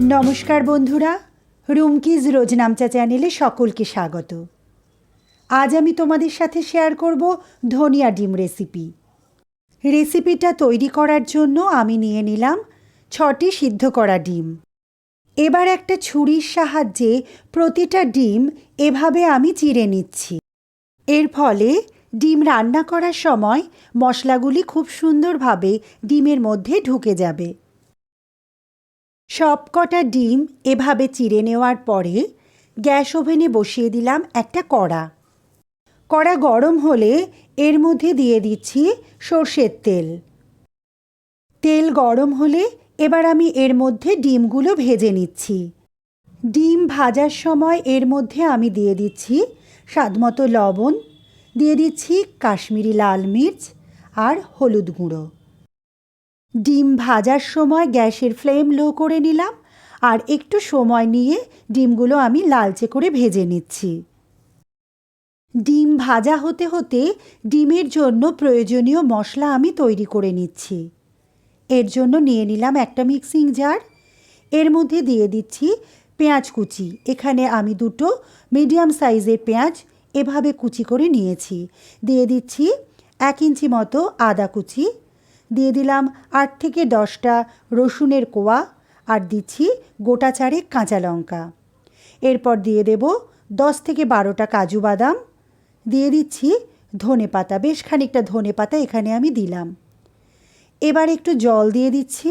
নমস্কার বন্ধুরা, রুমকিজ রোজনামচা চ্যানেলে সকলকে স্বাগত। আজ আমি তোমাদের সাথে শেয়ার করব ধনিয়া ডিম রেসিপি। রেসিপিটা তৈরি করার জন্য আমি নিয়ে নিলাম ছটি সিদ্ধ করা ডিম। এবার একটা ছুরির সাহায্যে প্রতিটা ডিম এভাবে আমি চিড়ে নিচ্ছি। এর ফলে ডিম রান্না করার সময় মশলাগুলি খুব সুন্দরভাবে ডিমের মধ্যে ঢুকে যাবে। সবকটা ডিম এভাবে চিড়ে নেওয়ার পরে গ্যাস ওভেনে বসিয়ে দিলাম একটা কড়া। কড়া গরম হলে এর মধ্যে দিয়ে দিচ্ছি সর্ষের তেল। তেল গরম হলে এবার আমি এর মধ্যে ডিমগুলো ভেজে নিচ্ছি। ডিম ভাজার সময় এর মধ্যে আমি দিয়ে দিচ্ছি স্বাদমতো লবণ, দিয়ে দিচ্ছি কাশ্মীরি লাল মির্চ আর হলুদ গুঁড়ো। ডিম ভাজার সময় গ্যাসের ফ্লেম লো করে নিলাম আর একটু সময় নিয়ে ডিমগুলো আমি লালচে করে ভেজে নিচ্ছি। ডিম ভাজা হতে হতে ডিমের জন্য প্রয়োজনীয় মশলা আমি তৈরি করে নিচ্ছি। এর জন্য নিয়ে নিলাম একটা মিক্সিং জার। এর মধ্যে দিয়ে দিচ্ছি পেঁয়াজ কুচি। এখানে আমি দুটো মিডিয়াম সাইজের পেঁয়াজ এভাবে কুচি করে নিয়েছি। দিয়ে দিচ্ছি এক ইঞ্চি মতো আদা কুচি দিয়ে দিলাম আট থেকে দশটা রসুনের কোয়া আর দিচ্ছি গোটা চারেক কাঁচা লঙ্কা। এরপর দিয়ে দেব দশ থেকে বারোটা কাজু বাদাম। দিয়ে দিচ্ছি ধনে পাতা, বেশ খানিকটা ধনে পাতা এখানে আমি দিলাম। এবার একটু জল দিয়ে দিচ্ছি।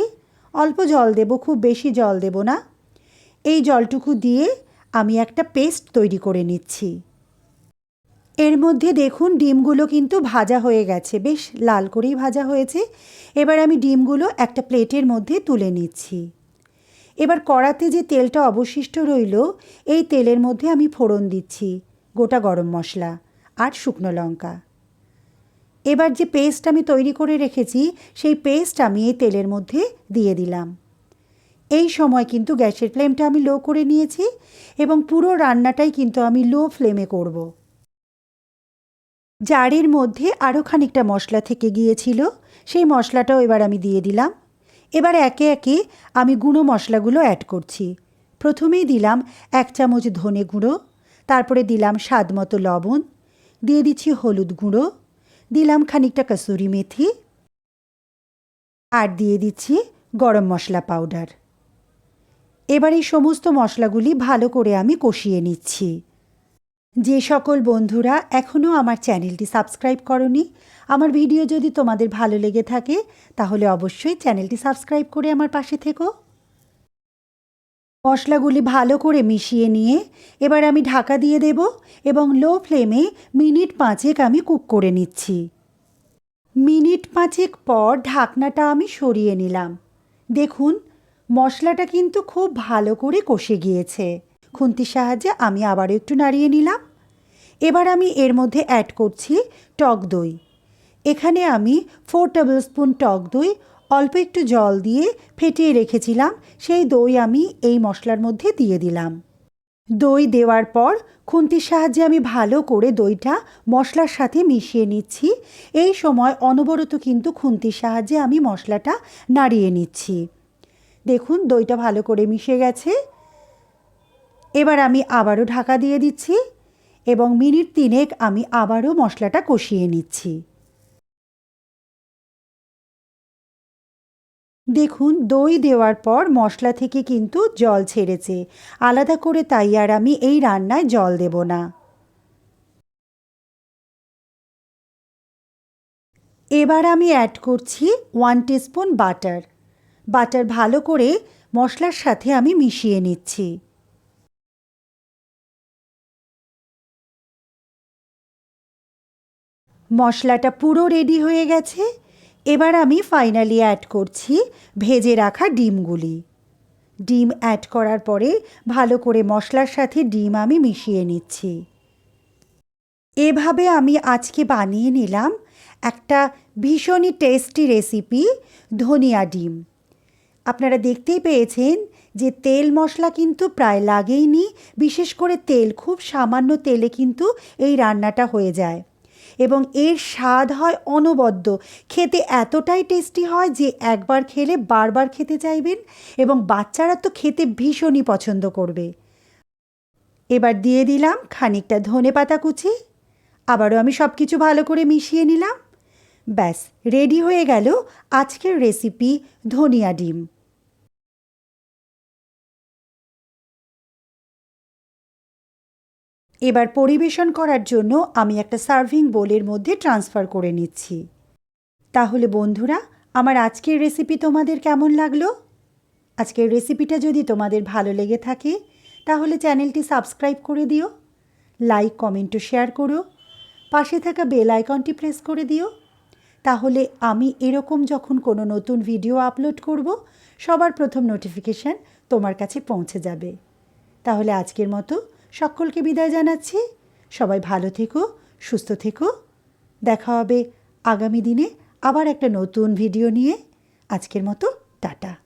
অল্প জল দেব, খুব বেশি জল দেব না। এই জলটুকু দিয়ে আমি একটা পেস্ট তৈরি করে নিচ্ছি। এর মধ্যে দেখুন ডিমগুলো কিন্তু ভাজা হয়ে গেছে, বেশ লাল করেই ভাজা হয়েছে। এবার আমি ডিমগুলো একটা প্লেটের মধ্যে তুলে নিচ্ছি। এবার কড়াতে যে তেলটা অবশিষ্ট রইল, এই তেলের মধ্যে আমি ফোড়ন দিচ্ছি, গোটা গরম মশলা আর শুকনো লঙ্কা। এবার যে পেস্ট আমি তৈরি করে রেখেছি, সেই পেস্ট আমি এই তেলের মধ্যে দিয়ে দিলাম। এই সময় কিন্তু গ্যাসের ফ্লেমটা আমি লো করে নিয়েছি এবং পুরো রান্নাটাই কিন্তু আমি লো ফ্লেমে করব। জারের মধ্যে আরও খানিকটা মশলা থেকে গিয়েছিল, সেই মশলাটাও এবার আমি দিয়ে দিলাম। এবার একে একে আমি গুঁড়ো মশলাগুলো অ্যাড করছি। প্রথমেই দিলাম এক চামচ ধনে গুঁড়ো, তারপরে দিলাম স্বাদ মতো লবণ, দিয়ে দিচ্ছি হলুদ গুঁড়ো, দিলাম খানিকটা কসুরি মেথি, আর দিয়ে দিচ্ছি গরম মশলা পাউডার এবার এই সমস্ত মশলাগুলি ভালো করে আমি কষিয়ে নিচ্ছি। যে সকল বন্ধুরা এখনও আমার চ্যানেলটি সাবস্ক্রাইব করনি, আমার ভিডিও যদি তোমাদের ভালো লেগে থাকে, তাহলে অবশ্যই চ্যানেলটি সাবস্ক্রাইব করে আমার পাশে থেকো। মশলাগুলি ভালো করে মিশিয়ে নিয়ে এবার আমি ঢাকা দিয়ে দেব এবং লো ফ্লেমে মিনিট পাঁচেক আমি কুক করে নিচ্ছি। মিনিট পাঁচেক পর ঢাকনাটা আমি সরিয়ে নিলাম। দেখুন, মশলাটা কিন্তু খুব ভালো করে কষে গিয়েছে। খুন্তির সাহায্যে আমি আবারও একটু নাড়িয়ে নিলাম। এবার আমি এর মধ্যে অ্যাড করছি টক দই। এখানে আমি ফোর টেবিল স্পুন টক দই অল্প একটু জল দিয়ে ফেটিয়ে রেখেছিলাম, সেই দই আমি এই মশলার মধ্যে দিয়ে দিলাম। দই দেওয়ার পর খুন্তির সাহায্যে আমি ভালো করে দইটা মশলার সাথে মিশিয়ে নিচ্ছি। এই সময় অনবরত কিন্তু খুন্তির সাহায্যে আমি মশলাটা নাড়িয়ে নিচ্ছি। দেখুন দইটা ভালো করে মিশে গেছে। এবার আমি আবারও ঢাকা দিয়ে দিচ্ছি এবং মিনিট তিনেক আমি আবারও মশলাটা কষিয়ে নিচ্ছি। দেখুন, দই দেওয়ার পর মশলা থেকে কিন্তু জল ছেড়েছে। আলাদা করে তাই আর আমি এই রান্নায় জল দেব না। এবার আমি অ্যাড করছি ওয়ান টিস্পুন বাটার বাটার ভালো করে মশলার সাথে আমি মিশিয়ে নিচ্ছি। মশলাটা পুরো রেডি হয়ে গেছে। এবার আমি ফাইনালি অ্যাড করছি ভেজে রাখা ডিমগুলি। ডিম অ্যাড করার পরে ভালো করে মশলার সাথে ডিম আমি মিশিয়ে নিচ্ছি। এভাবে আমি আজকে বানিয়ে নিলাম একটা ভীষণই টেস্টি রেসিপি ধনিয়া ডিম। আপনারা দেখতেই পেয়েছেন যে তেল মশলা কিন্তু প্রায় লাগেইনি, বিশেষ করে তেল, খুব সামান্য তেলে কিন্তু এই রান্নাটা হয়ে যায়। এবং এর স্বাদ হয় অনবদ্য। খেতে এতটাই টেস্টি হয় যে একবার খেলে বারবার খেতে চাইবেন এবং বাচ্চারা তো খেতে ভীষণই পছন্দ করবে। এবার দিয়ে দিলাম খানিকটা ধনে পাতা কুচি। আবারও আমি সব কিছু ভালো করে মিশিয়ে নিলাম। ব্যাস রেডি হয়ে গেল আজকের রেসিপি ধনিয়া ডিম। এবার পরিবেশন করার জন্য আমি একটা সার্ভিং বোলের মধ্যে ট্রান্সফার করে নিচ্ছি। তাহলে বন্ধুরা, আমার আজকের রেসিপি তোমাদের কেমন লাগল? আজকের রেসিপিটা যদি তোমাদের ভালো লেগে থাকে, তাহলে চ্যানেলটি সাবস্ক্রাইব করে দিও, লাইক, কমেন্ট ও শেয়ার করো, পাশে থাকা বেল আইকনটি প্রেস করে দিও। তাহলে আমি এরকম যখন কোনো নতুন ভিডিও আপলোড করব, সবার প্রথম নোটিফিকেশান তোমার কাছে পৌঁছে যাবে। তাহলে আজকের মতো সকলকে বিদায় জানাচ্ছি। সবাই ভালো থেকো, সুস্থ থেকো। দেখা হবে আগামী দিনে আবার একটা নতুন ভিডিও নিয়ে। আজকের মতো, টাটা।